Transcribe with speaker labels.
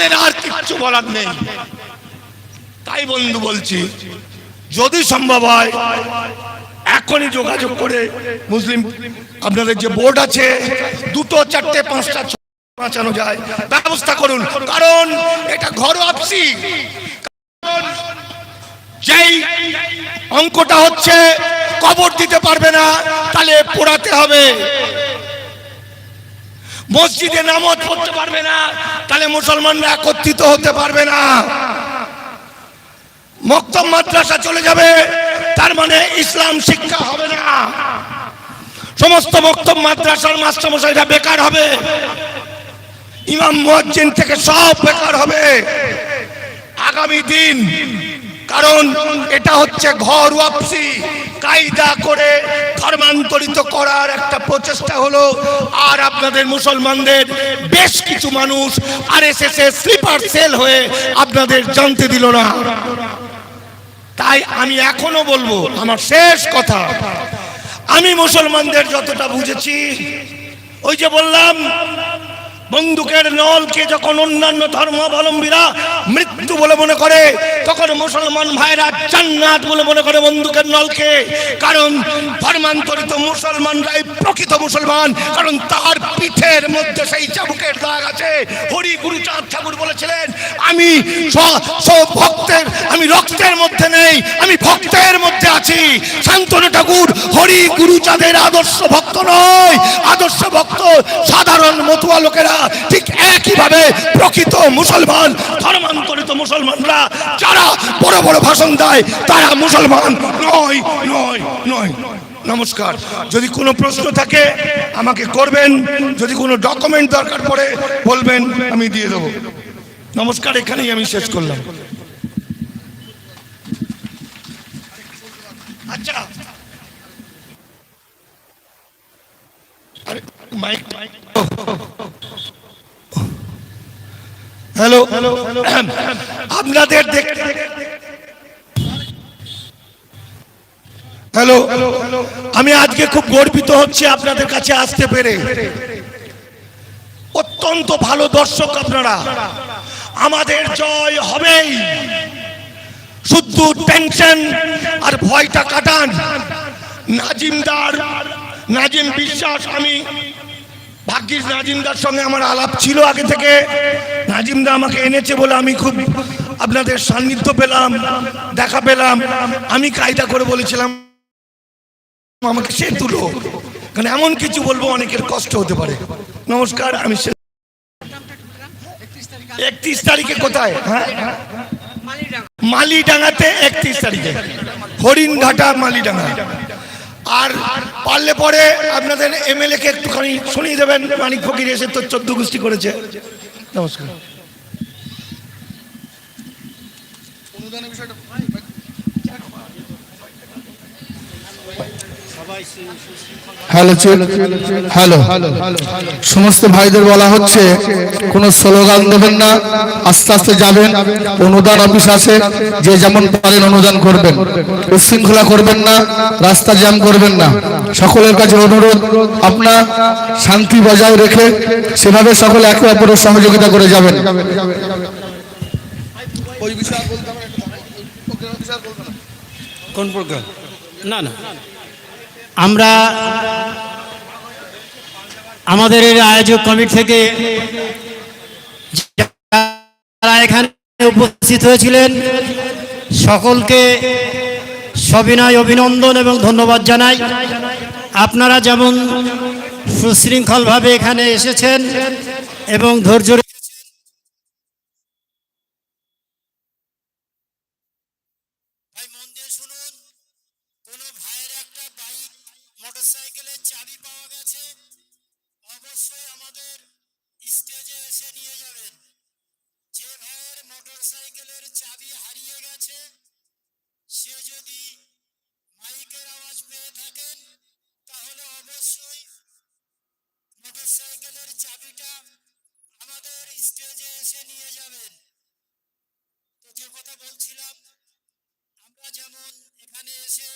Speaker 1: আমাদের আর কিচ্ছু বলার নেই। তাই বন্ধু বলছি, যদি সম্ভব হয়, এখনই যোগাযোগ করে মুসলিম, আপনাদের যে বোর্ড আছে, দুটো, চারটে, পাঁচটা বাঁচানো যায়। ব্যবস্থা করুন, কারণ এটা ঘর আপসি। যেই অঙ্কটা হচ্ছে, কবর দিতে পারবে না, তাহলে পোড়াতে হবে। মসজিদে নামাজ পড়তে পারবে না, তাহলে মুসলমানরা একত্রিত হতে পারবে না। মক্তব মাদ্রাসা চলে যাবে, তার মানে ইসলাম শিক্ষা হবে না। সমস্ত মক্তব মাদ্রাসার মাস্টারমশাইরা বেকার হবে। ইমাম মুয়াজ্জিন থেকে সব বেকার হবে। আগামী দিন, কারণ এটা হচ্ছে ঘর ওয়াপসি। কায়দা করে ধর্মান্তরিত করার একটা প্রচেষ্টা হলো। আর আপনাদের মুসলমানদের বেশ কিছু মানুষ R S S sleeper cell হয়ে আপনাদের জানতে দিল না। তাই আমি এখনও বলব, আমার শেষ কথা, আমি মুসলমানদের যতটা বুঝেছি, ওই যে বললাম বন্দুকের নলকে যখন অন্যান্য ধর্মাবলম্বীরা মৃত্যু বলে মনে করে, তখন মুসলমান ভাইরা জান্নাত বলে মনে করে বন্দুকের নলকে। কারণ ধর্মান্তরিত মুসলমানরাই প্রকৃত মুসলমান। কারণ তার পিঠের মধ্যে সেই চাবুকের দাগ আছে। হরি গুরুচাঁদ ঠাকুর বলেছিলেন, আমি ভক্তের, আমি রক্তের মধ্যে নেই, আমি ভক্তের মধ্যে আছি। শান্তনু ঠাকুর হরি গুরুচাঁদের আদর্শ ভক্ত নয়। আদর্শ ভক্ত সাধারণ মতুয়া লোকেরা ঠিক একইভাবে প্রকৃত মুসলমান, ধর্মান্তরিত মুসলমানরা যারা বড় বড় ভাষণ দেয়, তারা মুসলমান নয় নয় নয়। নমস্কার। যদি কোনো প্রশ্ন থাকে, আমাকে করবেন। যদি কোনো ডকুমেন্ট দরকার পড়ে, বলবেন, আমি দিয়ে দেবো। নমস্কার, এখানেই আমি শেষ করলাম। আচ্ছা। মাইক মাইক হ্যালো, আপনাদের দেখতে হ্যালো, আমি আজকে খুব গর্বিত হচ্ছে আপনাদের কাছে আসতে পেরে। অত্যন্ত ভালো দর্শক আপনারা। আমাদের জয় হবেই। শুধু টেনশন আর ভয়টা কাটান। নাজিমদার নাজিম বিশ্বাস, আমি ভাগ্যিস নাজিমদার সঙ্গে আমার আলাপ ছিল আগে থেকে। নাজিমদা আমাকে এনেছে বলে আমি খুব আপনাদের সান্নিধ্য পেলাম, দেখা পেলাম। আমি কায়দা করে বলেছিলাম, আমাকে সে তুলো। কারণ এমন কিছু বলব, অনেকের কষ্ট হতে পারে। নমস্কার, আমি একত্রিশ তারিখে কোথায়? হ্যাঁ? মালিডাঙ্গাতে একত্রিশ তারিখে। হরিণঘাটা মালিডাঙ্গা। আর পারলে পরে আপনাদের এমএলএ কে একটুখানি শুনিয়ে দেবেন, মানিক ফকির এসে তো চোদ্দ গোষ্ঠী করেছে। নমস্কার
Speaker 2: হ্যালো হ্যালো। সমস্ত ভাইদের বলা হচ্ছে, কোনো স্লোগান দেবেন না, আস্তে আস্তে যাবেন, অনুদান অফিস আছে, যে যেমন পারেন অনুদান করবেন। উশৃঙ্খলা করবেন না, রাস্তা জ্যাম করবেন না। সকলের কাছে অনুরোধ আপনার শান্তি বজায় রেখে সেভাবে সকলে একে অপরের সহযোগিতা করে যাবেন।
Speaker 3: কোন প্রোগ্রাম না না। আমরা আমাদের এই আয়োজক কমিটি থেকে যারা এখানে উপস্থিত হয়েছিলেন, সকলকে সবিনয় অভিনন্দন এবং ধন্যবাদ জানাই। আপনারা যেমন সুশৃঙ্খলভাবে এখানে এসেছেন এবং ধৈর্য অবশ্যই আমাদের স্টেজে এসে নিয়ে যাবেন। যে ভাইয়ের মোটরসাইকেলের চাবি হারিয়ে গেছে, সে যদি মাইকের আওয়াজ পেয়ে থাকেন, তাহলে অবশ্যই মোটরসাইকেলের চাবিটা আমাদের স্টেজে এসে নিয়ে যাবেন। তো যে কথা বলছিলাম, আমরা যেমন এখানে এসে